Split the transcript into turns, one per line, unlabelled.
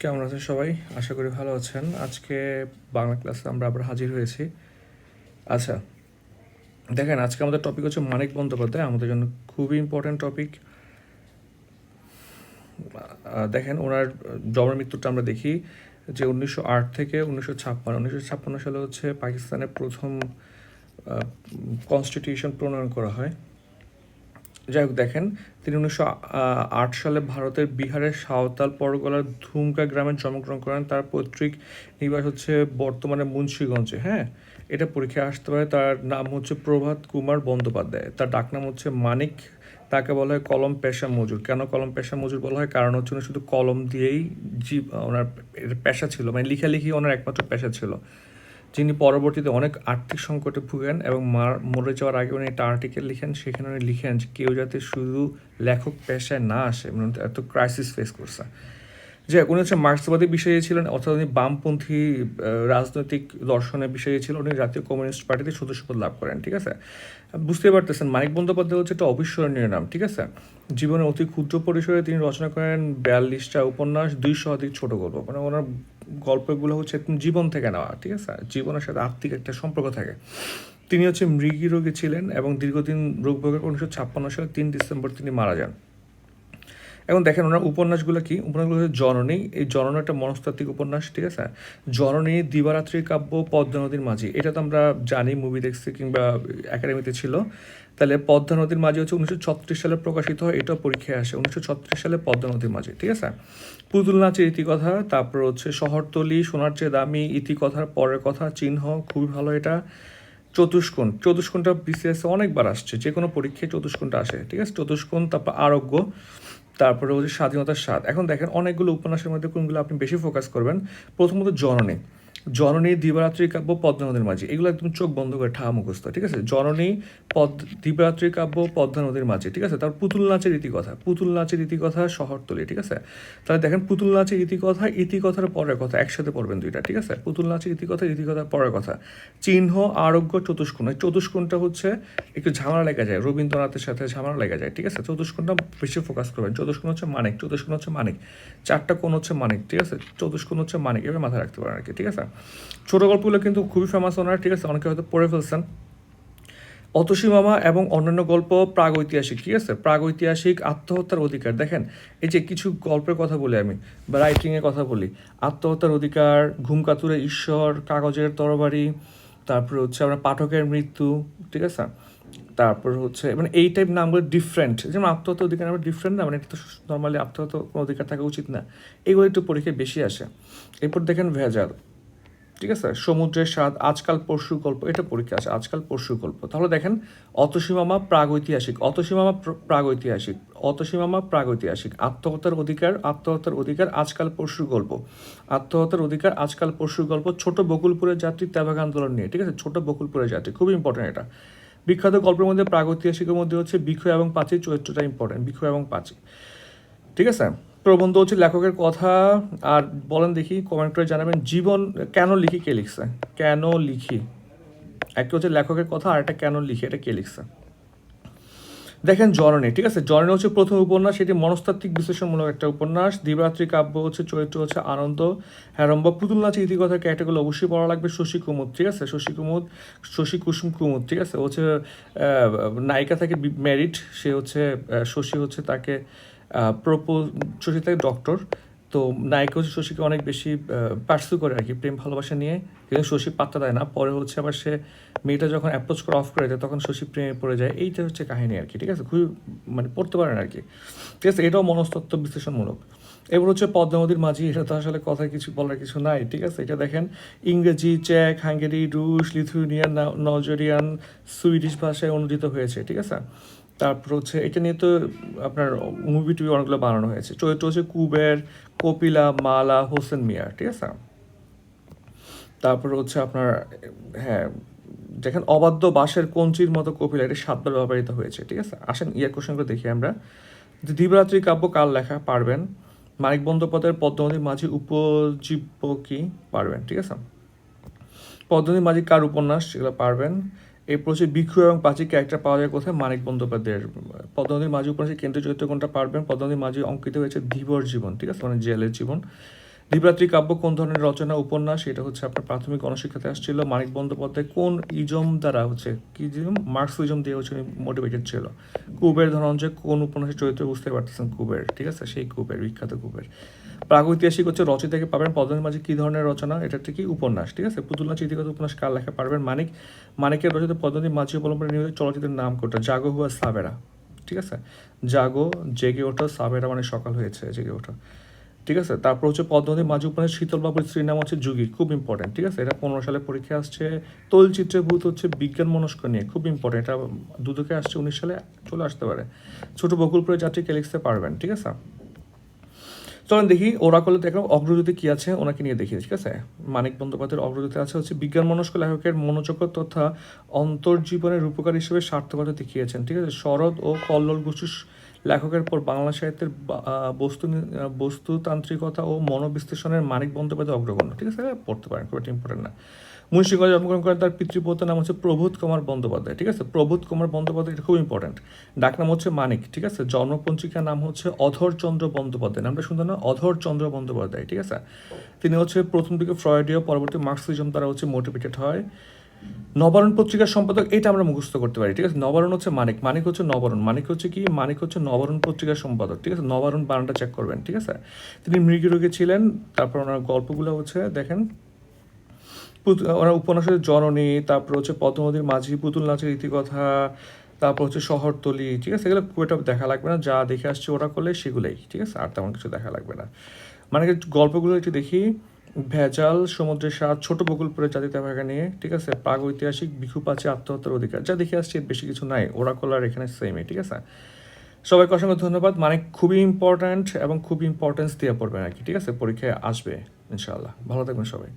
কেমন আছেন সবাই? আশা করি ভালো আছেন। আজকে বাংলা ক্লাসে আমরা আবার হাজির হয়েছি। আচ্ছা দেখেন, আজকে আমাদের টপিক হচ্ছে মানিক বন্দ্যোপাধ্যায়। আমাদের জন্য খুবই ইম্পর্ট্যান্ট টপিক দেখেন, ওনার জন্ম মৃত্যুটা আমরা দেখি যে উনিশশো আট থেকে উনিশশো ছাপ্পান্ন উনিশশো ছাপ্পান্ন সালে হচ্ছে পাকিস্তানের প্রথম কনস্টিটিউশন প্রণয়ন করা হয়। যাই হোক দেখেন, তিনি উনিশশো আট সালে ভারতের বিহারের সাঁওতাল পরগলার ধুমকা গ্রামে জন্মগ্রহণ করেন। তার পৈতৃক নিবাস হচ্ছে বর্তমানে মুন্সীগঞ্জে হ্যাঁ? এটা পরীক্ষায় আসতে পারে। তার নাম হচ্ছে প্রভাত কুমার বন্দ্যোপাধ্যায়। তার ডাকনাম হচ্ছে মানিক। তাকে বলা হয় কলম পেশা মজুর। কেন কলম পেশা মজুর বলা হয়? কারণ হচ্ছে শুধু কলম দিয়েই জীব ওনার পেশা ছিল মানে লিখালিখি ওনার একমাত্র পেশা ছিল। যিনি পরবর্তীতে অনেক আর্থিক সংকটে ভুগেন এবং মার, মরে যাওয়ার আগে উনি একটা আর্টিকেল লিখেন, সেখানে উনি লিখেন যে কেউ যাতে শুধু লেখক পেশায় না আসে মানে এত ক্রাইসিস ফেস করছে। যে উনি হচ্ছে মার্ক্সবাদী বিষয়ে ছিলেন, অর্থাৎ উনি বামপন্থী রাজনৈতিক দর্শনের বিষয়ে ছিলেন, উনি জাতীয় কমিউনিস্ট পার্টিতে সদস্যপদ লাভ করেন, ঠিক আছে? বুঝতে পারতেছেন, মানিক বন্দ্যোপাধ্যায় হচ্ছে একটা অবিস্মরণীয় নাম, ঠিক আছে? জীবনে অতি ক্ষুদ্র পরিসরে তিনি রচনা করেন বিয়াল্লিশটা উপন্যাস দুই অধিক ছোট গল্প মানে ওনার গল্পগুলো হচ্ছে একদম জীবন থেকে নেওয়া, ঠিক আছে? জীবনের সাথে আত্মিক একটা সম্পর্ক থাকে। তিনি হচ্ছে মৃগী রোগী ছিলেন এবং দীর্ঘদিন রোগ ভোগের উনিশশো ছাপ্পান্ন সালে তিন ডিসেম্বর তিনি মারা যান। এখন দেখেন ওনার উপন্যাসগুলো কি? উপন্যাসগুলো হচ্ছে জননী। এই জননী একটা মনস্তাত্ত্বিক উপন্যাস, ঠিক আছে? জননী দিবারাত্রি কাব্য, পদ্মা নদীর মাঝি। এটা তো আমরা জানি মুভি দেখছি কিংবা একাডেমিতে ছিল। তাহলে পদ্মা নদীর মাঝি হচ্ছে উনিশশো ছত্রিশ সালে প্রকাশিত হয়। এটাও পরীক্ষায় আসে। উনিশশো ছত্রিশ সালে পদ্মা নদীর মাঝি, ঠিক আছে? পুতুল নাচের ইতিকথা, তারপর হচ্ছে শহরতলি, সোনার চেয়ে দামি ইতিকথার পরের কথা চিহ্ন, খুবই ভালো এটা। চতুষ্কোণ, চতুষ্কোণটা বিসিএস অনেকবার আসছে। যে কোনো পরীক্ষায় চতুষ্কোণটা আসে, ঠিক আছে? চতুষ্কোণ, তারপর আরোগ্য। তারপরে হচ্ছে স্বাধীনতার স্বাদ। এখন দেখেন অনেকগুলো উপন্যাসের মধ্যে কোনগুলো আপনি বেশি ফোকাস করবেন? প্রথমত জননী। জননী দিবারাত্রি কাব্য পদ্মা মাঝি। এগুলো একদম চোখ বন্ধ করে ঠা মুখস্থ, ঠিক আছে? জননী পদ দিবারাত্রি কাব্য পদ্মা মাঝি, ঠিক আছে? তার পুতুল নাচের ইতিকথা, পুতুল নাচের ইতিকথা শহরতলি, ঠিক আছে? তাহলে দেখেন, পুতুল নাচের ইতিকথা, ইতিকথার পরের কথা, একসাথে পড়বেন দুইটা, ঠিক আছে? পুতুল নাচের ইতিকথা, ইতিকথার পরের কথা। চিহ্ন, আরোগ্য, চতুষ্কোণ। এই চতুষ্কোণটা হচ্ছে একটু ঝামেলা লেগে যায়, রবীন্দ্রনাথের সাথে ঝামেলা লেগে যায়, ঠিক আছে? চতুষ্কোণটা বেশি ফোকাস করবেন। চতুষ্কোণ হচ্ছে মানিক, চতুষ্কোণ হচ্ছে মানিক। চারটা কোণ হচ্ছে মানিক, ঠিক আছে? চতুষ্কোণ হচ্ছে মানিক, এভাবে মাথায় রাখতে পারেন আর কি, ঠিক আছে? ছোট গল্পগুলো কিন্তু খুবই ফেমাস ওনার ঠিক আছে? অনেকে হয়তো পড়ে ফেলছেন। অতসী মামা এবং অন্যান্য গল্প প্রাগ ঐতিহাসিক ঠিক আছে? প্রাগ ঐতিহাসিক আত্মহত্যার অধিকার। দেখেন, এই যে কিছু গল্পের কথা বলি আমি, বা রাইটিংয়ের কথা বলি, আত্মহত্যার অধিকার ঘুমকাতুরে ঈশ্বর, কাগজের তরবারি, তারপরে হচ্ছে আমরা পাঠকের মৃত্যু, ঠিক আছে? তারপর হচ্ছে মানে এই টাইপ নামগুলো ডিফারেন্ট যেমন আত্মহত্যা অধিকার আমরা ডিফারেন্ট না মানে এটা তো নর্মালি আত্মহত্যা অধিকার থাকা উচিত না। এগুলো একটু পরীক্ষায় বেশি আসে। এরপর দেখেন ভেজাল। ঠিক আছে? সমুদ্রের স্বাদ, আজকাল পরশু গল্প, এটা পরীক্ষা আছে, আজকাল পরশু গল্প। তাহলে দেখেন, অতসীমামা প্রাগৈতিহাসিক অতসীমামা প্রাগৈতিহাসিক অতসীমামা প্রাগৈতিহাসিক, আত্মহত্যার অধিকার আত্মহত্যার অধিকার, আজকাল পরশু গল্প। আত্মহত্যার অধিকার, আজকাল পরশু গল্প, ছোট বকুলপুরের যাত্রী ত্যাবাগ আন্দোলন নিয়ে, ঠিক আছে? ছোট বকুলপুরের যাত্রী, খুব ইম্পর্টেন্ট এটা। বিখ্যাত গল্পের মধ্যে প্রাগৈতিহাসিকের মধ্যে হচ্ছে বিক্ষ এবং পাঁচি চরিত্রটা ইম্পর্টেন্ট বিক্ষ এবং পাঁচি ঠিক আছে? প্রবন্ধ হচ্ছে লেখকের কথা, আর বলেন দেখি কমেন্ট করে জানাবেন, জীবন কেন লিখি, কে লিখছে? কেন লিখি? একটা হচ্ছে লেখকের কথা, আর একটা কেন লিখি, এটা কে লিখছে? দেখেন জননী, ঠিক আছে? জননী হচ্ছে প্রথম উপন্যাস এটি মনস্তাত্ত্বিক বিশ্লেষণমূলক একটা উপন্যাস। দিবারাত্রি কাব্য হচ্ছে, চরিত্র হচ্ছে আনন্দ। হ্যারম্বা পুতুল নাচের ইতিকথার ক্যাটাগুলো অবশ্যই পড়া লাগবে, শশী কুমুদ, ঠিক আছে? শশী কুমুদ, শশী কুসুম কুমুদ, ঠিক আছে? হচ্ছে নায়িকা থাকে ম্যারিড সে হচ্ছে শশী হচ্ছে তাকে প্রপোজ শশী থাকে ডক্টর তো নায়িকা হচ্ছে শশীকে অনেক বেশি পার্সু করে আর কি, প্রেম, ভালোবাসা নিয়ে। কিন্তু শশী পাত্তা দেয় না। পরে হচ্ছে আবার সে মেয়েটা যখন অ্যাপ্রোচ করে অফ করে দেয়, তখন শশী প্রেমে পড়ে যায়। এইটা হচ্ছে কাহিনী আর কি, ঠিক আছে? খুবই মানে পড়তে পারেন আর কি। ঠিক আছে? এটাও মনস্তত্ত্ব বিশ্লেষণমূলক। এবার হচ্ছে পদ্মা নদীর মাঝি, এটা তো আসলে কথা কিছু বলার কিছু নাই, ঠিক আছে? এটা দেখেন, ইংরেজি, চেক, হাঙ্গেরি, রুশ লিথুনিয়ান নজরিয়ান, সুইডিশ ভাষায় অনুদিত হয়েছে, ঠিক আছে? তারপর হচ্ছে এটা নিয়ে তো আপনার মুভি টুভি অনেকগুলো বানানো হয়েছে। চরিত্র হচ্ছে কুবের, কপিলা, মালা, হোসেন মিয়া, ঠিক আছে? তারপর হচ্ছে আপনার হ্যাঁ দেখেন অবাধ্য বাঁশের কঞ্চির মতো কপিলা, এটা সাতবার ব্যবহৃত হয়েছে, ঠিক আছে? আসেন ইয়ার কোশ্চেনগুলো দেখি আমরা। যে দিবরাত্রি কাব্য কাল লেখা? পারবেন। মানিক বন্দ্যোপাধ্যায়ের পদ্মনদীর মাঝি উপজীব্য কি? পারবেন, ঠিক আছে? পদ্মনদীর মাঝি কার উপন্যাস? সেগুলো পারবেন। এই প্রচুর ভিক্ষু এবং পাঁচি ক্যারেক্টার পাওয়া যায় কোথায়? মানিক বন্দ্যোপাধ্যায়ের পদ্মনদীর মাঝি উপন্যাসের কেন্দ্রীয় চরিত্র কোনটা পারবেন? পদ্মনদীর মাঝি অঙ্কিত হয়েছে ধীবর জীবন, ঠিক আছে? মানে জেলের জীবন। দ্বীপরাত্রি কাব্য কোন ধরনের রচনা, উপন্যাস, এটা হচ্ছে আপনার প্রাথমিক গণশিক্ষাতে আসছিল। মানিক বন্দ্যোপাধ্যায় কোন ইজম দ্বারা হচ্ছে, কি মার্কস ইজম দিয়ে হচ্ছে মোটিভেটেড ছিল। কুবের ধনঞ্জয় কোন উপন্যাসের চরিত্র বুঝতে পারতেছেন কুবের, ঠিক আছে? সেই কুবের, বিখ্যাত কুবের। প্রাগৈতিহাসিক হচ্ছে রচিত থেকে পাবেন পদ্মের মাঝে কি ধরনের রচনা, এটা কি উপন্যাস, ঠিক আছে? পুতুল নাচ ইতিগত উপন্যাস কার লেখা পারবেন? মানিক, মানিকের রচিত পদ্মী মাঝি অবলম্বনে নির্মিত চলচ্চিত্রের নাম কোনটা জাগো হুয়া সাবেরা, ঠিক আছে? জাগো, জেগে ওঠো, সাবেরা মানে সকাল হয়েছে, জেগে ওঠো। ঠিক আছে? তারপর হচ্ছে পদ্মনদী, মাঝি উপন্যাস শীতলবাবুর স্ত্রীর নাম হচ্ছে যুগী, খুব ইম্পর্টেন্ট ঠিক আছে? এটা পনেরো সালে পরীক্ষা আসছে। তৈলচিত্রে ভূত হচ্ছে বিজ্ঞান মনস্ক নিয়ে, খুব ইম্পর্টেন্ট এটা দুদকে আসছে উনিশ সালে, চলে আসতে পারে। ছোট বকুলপুরের যাত্রীকে লিখতে পারবেন, ঠিক আছে? চলেন দেখি ওরা ওরাকলে দেখো অগ্রগতি কি আছে, ওনাকে নিয়ে দেখি ঠিক আছে? মানিক বন্দ্যোপাধ্যায়ের অগ্রগতি আছে হচ্ছে বিজ্ঞান মনস্ক লেখকের মনোযোগ তথা অন্তর্জীবনের রূপকার হিসেবে সার্থকতা দেখিয়েছেন, ঠিক আছে? শরৎ ও কল্লোল গোষ্ঠীর লেখকের পর বাংলা সাহিত্যের বস্তু বস্তুতান্ত্রিকতা ও মনোবিশ্লেষণের মানিক বন্দ্যোপাধ্যায় অগ্রগণ্য। ঠিক আছে পড়তে পারেন, খুব একটা ইম্পর্টেন্ট না। মুন্সিগঞ্জে জন্মগ্রহণ করেন, তার পিতৃপৌতের নাম হচ্ছে প্রবোধ কুমার বন্দ্যোপাধ্যায়। ঠিক আছে, প্রবোধ কুমার বন্দ্যোপাধ্যায়, এটা খুব ইম্পর্টেন্ট ডাকনাম হচ্ছে মানিক, ঠিক আছে? জন্মপঞ্জিকার নাম হচ্ছে অধরচন্দ্র বন্দ্যোপাধ্যায়। নামটা সুন্দর না? অধরচন্দ্র বন্দ্যোপাধ্যায়, ঠিক আছে? তিনি হচ্ছে প্রথম দিকে ফ্রয়েডীয়, পরবর্তী মার্কসিজম দ্বারা হচ্ছে মোটিভেটেড হয়। নবারণ পত্রিকার সম্পাদক, এটা আমরা মুখস্থ করতে পারি, ঠিক আছে? নবারণ হচ্ছে মানিক মানিক হচ্ছে নবারণ। মানিক হচ্ছে কি? মানিক হচ্ছে নবারণ পত্রিকার সম্পাদক, ঠিক আছে? নবারণ বানানটা চেক করবেন, ঠিক আছে? তিনি মৃগী ছিলেন, তারপর ওনার গল্পগুলো হচ্ছে, দেখেন ওনার উপন্যাস হচ্ছে জননী, তারপর হচ্ছে পদ্মনদীর মাঝি, পুতুল নাচের ইতিকথা, তারপর হচ্ছে শহরতলি, ঠিক আছে? এগুলো খুব একটা দেখা লাগবে না, যা দেখে আসছে ওরা করলে সেগুলোই, ঠিক আছে? আর তেমন কিছু দেখা লাগবে না। মানে গল্পগুলো একটু দেখি। ভেজাল সমুদ্রের স্বাদ ছোট বকুলপুরের জাতিতে ভাগা নিয়ে, ঠিক আছে? প্রাগ ঐতিহাসিক বিক্ষু আছে আত্মহত্যার অধিকার। যা দেখে আসছি বেশি কিছু নাই। ওরা কলার এখানে সেমে ঠিক আছে? সবাইকে অসংখ্য ধন্যবাদ। মানে খুবই ইম্পর্ট্যান্ট এবং খুব ইম্পর্টেন্স দিয়ে পড়বে আর কি, ঠিক আছে? পরীক্ষায় আসবে, ইনশাআল্লাহ। ভালো থাকবেন সবাই।